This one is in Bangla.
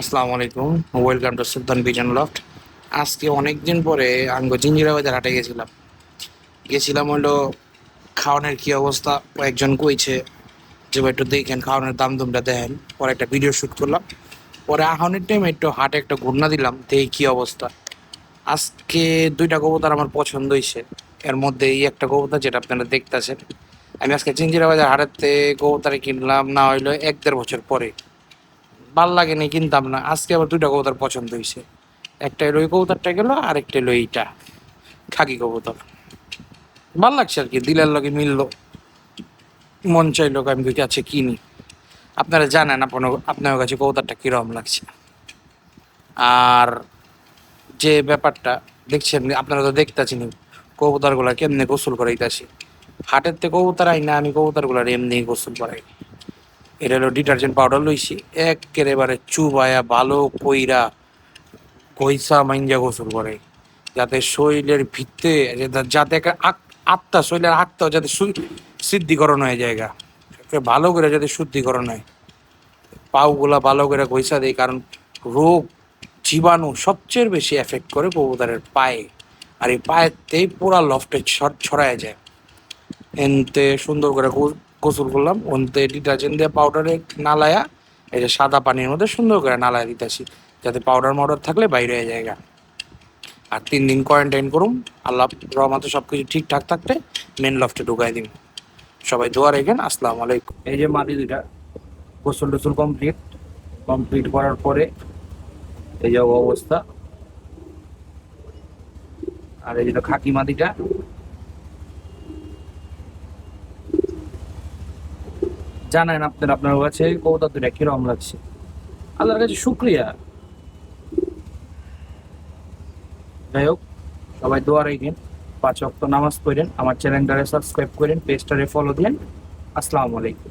আসসালামু আলাইকুম। Welcome to Sultan vision loft আজকে অনেক দিন পরে আঙ্গ জিঞ্জিরা বাজার হাটে গেছিলাম। গেছিলাম হলো খাওয়ানোর কী অবস্থা? কয়েকজন কইছে যে একটু দেখেন খাওয়ানোর দাম দুমটা দেখেন পরে একটা ভিডিও শ্যুট করলাম। পরে আহনের টাইমে একটু হাটে একটা ঘুরনা দিলাম, দেখি কী অবস্থা। আজকে দুইটা কবুতর আমার পছন্দ হয়েছে এর মধ্যে এই একটা কবুতর যেটা আপনারা দেখতেছেন। আমি আজকে চিঞ্জিরা বাজার হাটেতে কবুতরে কিনলাম, না হইল এক দেড় বছর পরে। ভালো লাগে নি কিনতাম না। আজকে আবার দুইটা কবুতর পছন্দ হয়েছে একটা এলো ওই কবুতরটা গেল, আর একটা এলো এইটা, খাকি কবুতর। ভালো লাগছে আর কি, দিলের লগে মিললো। মন চাইলো আমি দুইটা আছে কিনি। আপনারা জানেন, আপনার আপনার কাছে কবুতরটা কীরকম লাগছে। আর যে ব্যাপারটা দেখছেন, আপনারা তো দেখতেছেন কবুতরগুলা কেমনে গোসল করাইতেছি। হাটের থেকে কবুতর আই না, আমি কবুতরগুলার এমনি গোসল করাই। এটা হলো ডিটারজেন্ট পাউডার লইছি। একেবারে চুবায়া ভালো কইরা কইসা মাইঞ্জা গোসল করে। যাতে শরীরের ভিত্তে যাতে একটা আত্মা শরীরের আত্মা যাতে সিদ্ধিকরণ হয়ে জায়গা ভালো করে যাতে শুদ্ধিকরণ হয়। পাউগুলা ভালো করে ঘইসা দেয় কারণ রোগ জীবাণু সবচেয়ে বেশি এফেক্ট করে কবুতরের পায়ে। আর এই পায়েতেই পুরা লফটে ছড়ায় যায়। এনতে সুন্দর করে গোসল করলাম ওনতে ডিটারজেন্ট দিয়ে পাউডারে নালায়া, এই যে সাদা পানির মধ্যে সুন্দর করে নালায়া দিতেছি যাতে পাউডার মাউডার থাকলে বাইরে হয়ে যায়গা আর তিন দিন কোয়ারেন্টাইন করুম আল্লাহ রহমাতে সব কিছু ঠিকঠাক থাকতে মেন লফটে ঢুকাই দিন। সবাই দোয়া রেখেন আসসালামু আলাইকুম। এই যে মাটি দুইটা, গোসল টোসল কমপ্লিট কমপ্লিট করার পরে এই যে অবস্থা। আর এই যে খাকি মাটিটা জানেন আপনার আপনার কাছে কবুতর দুটা কিরম লাগছে আল্লাহর কাছে শুক্রিয়া। যাই হোক, সবাই দোয়া রেখেন পাঁচ অক্ট নামাজ পড়েন, আমার চ্যানেলটারে সাবস্ক্রাইব করেন পেজটারে ফলো দিন আসসালামু আলাইকুম।